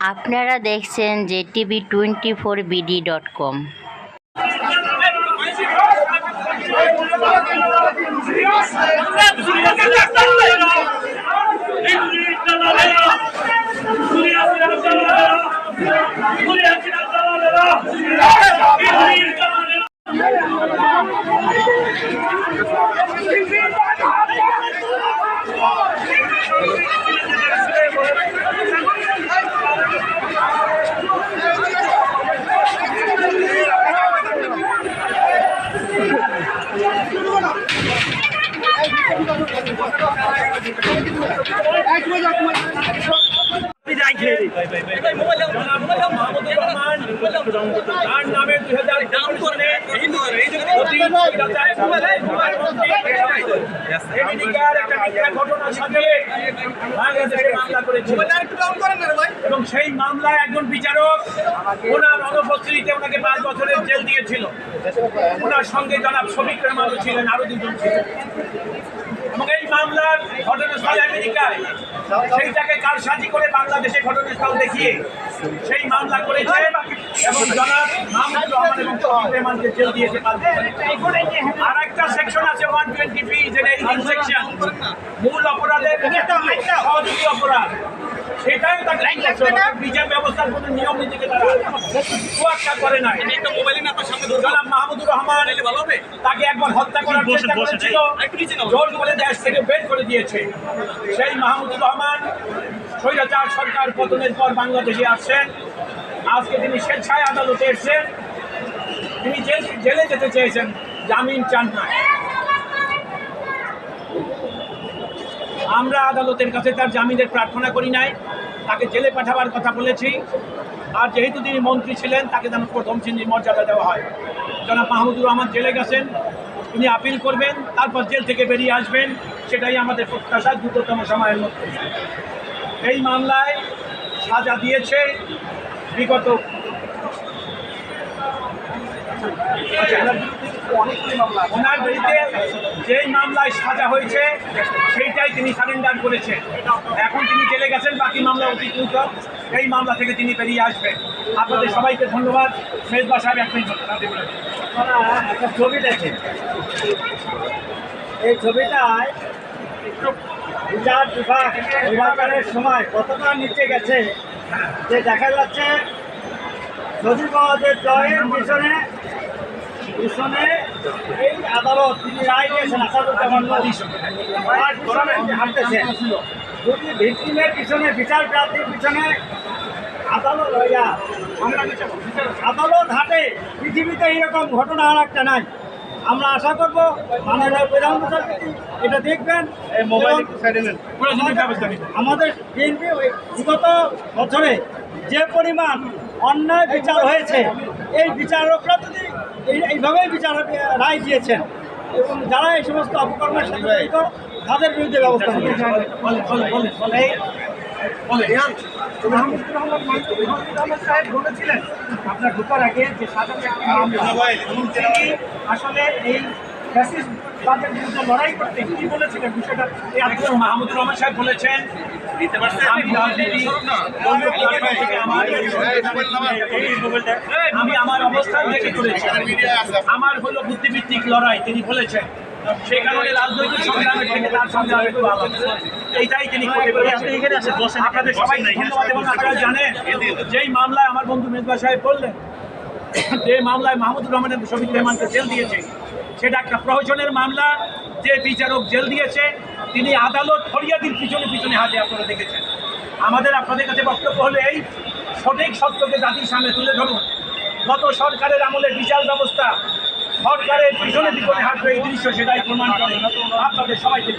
আপনারা দেখছেন যে TV twenty four BD dot com. তার নামে দুই হাজার এবং সেই মামলায় একজন বিচারক, ওনার অনুপস্থিতিতে ওনাকে পাঁচ বছরের জেল দিয়েছিল। ওনার সঙ্গে জনাব শফিক রহমানও ছিলেন, আরও দুজন ছিলেন। মামলার ঘটনাস্থল আমেরিকায়। সেইটাকে কারসাজি করে বাংলাদেশে ঘটনাস্থল দেখিয়ে সেই মামলা করেছে এবং জনাব মাহমুদুর রহমান এবং জেল দিয়েছে আর একটা সেকশন আছে ওয়ান টোয়েন্টি পি যেটা সেকশন মূল অপরাধের সহযোগী অপরাধ। ব্যবস্থার কোনো নিয়ম নীতিকে তারা তোয়াক্কা করে নাই। জনাব মাহমুদুর রহমান তাকে একবার হত্যা করার চেষ্টা করেছিল। জোর করে দেশ থেকে বের করে দিয়েছে। সেই মাহমুদুর রহমান স্বৈরাচার সরকার পতনের পর বাংলাদেশে আসছেন। আজকে তিনি স্বেচ্ছায় আদালতে এসেছেন। তিনি জেল- জেলে যেতে চেয়েছেন জামিন চান না। আমরা আদালতের কাছে তার জামিনের প্রার্থনা করি নাই। তাকে জেলে পাঠাবার কথা বলেছি। আর যেহেতু তিনি মন্ত্রী ছিলেন, তাকে যেন প্রথম শ্রেণির মর্যাদা দেওয়া হয়। জনাব মাহমুদুর রহমান জেলে গেছেন। তিনি আপিল করবেন, তারপর জেল থেকে বেরিয়ে আসবেন। সেটাই আমাদের প্রত্যাশা দ্রুততম সময়ের মধ্যে। এই মামলায় সাজা দিয়েছে বিগত ওনার বিরুদ্ধে যেই মামলায় সাজা হয়েছে, সেইটাই তিনি সারেন্ডার করেছেন। এখন তিনি জেলে গেছেন, বাকি মামলা অতিক্রুত এই মামলা থেকে তিনি বেরিয়ে আসবেন। আপনাদের সবাইকে ধন্যবাদ। মেজবা সাহেব এক মিনিট একটা ছবি দেখেন। এই ছবিটায় বিচার বিভাগ নির্বাচনের সময় কতটা নিচে গেছে যে দেখা যাচ্ছে। সজীব মহাদের জয়ের পিছনে পিছনে এই আদালত তিনি রায় দিয়েছেন আসাদুজ্জামান তার পিছনে হাঁটতেছেন যদি ভিক্টিমের পিছনে বিচার প্রার্থীর পিছনে আদালত আমরা আদালত হাটে পৃথিবীতে এরকম ঘটনা আর একটা নাই। আমরা আশা করব মাননীয় প্রধান বিচারপতি এটা দেখবেন। ব্যবস্থা আমাদের বিএনপি বিগত বছরে যে পরিমাণ অন্যায় বিচার হয়েছে এই বিচারকরা যদি এই এইভাবেই বিচার রায় দিয়েছেন এবং যারা এই সমস্ত অপকর্মের সাথে জড়িত তাদের বিরুদ্ধে ব্যবস্থা বলেছিলেন আপনার ঢোকার আগে যে সাধারণ তিনি আসলে এই লড়াই করতে কি বলেছিলেন বিষয়টা? একজন মাহমুদুর রহমান সাহেব বলেছেন আমি আমার অবস্থান থেকে করেছি আমার হলো বুদ্ধিভিত্তিক লড়াই তিনি বলেছেন। সেই কারণে রাজনৈতিক সংগ্রামের থেকে তার সংগ্রাম একটু আলাদা এইটাই তিনি করে বলেছেন আপনাদের সবাই ধন্যবাদ এবং আপনারা জানেন যেই মামলায় আমার বন্ধু মেজবা সাহেব বললেন যে মামলায় মাহমুদুর রহমানের শফিক রহমানকে জেল দিয়েছে সেটা একটা প্রহসনের মামলা, যে বিচারক জেল দিয়েছে, তিনি আদালত ফরিয়াদির পিছনে পিছনে হাতে আপনারা দেখেছেন। আমাদের আপনাদের কাছে বক্তব্য হলো এই, সঠিক সত্যকে জাতির সামনে তুলে ধরুন। গত সরকারের আমলে বিচার ব্যবস্থা সরকারের পিছনে পিছনে হাঁটবে এই দৃশ্য সেটাই প্রমাণ করে। আপনাদের সবাইকে.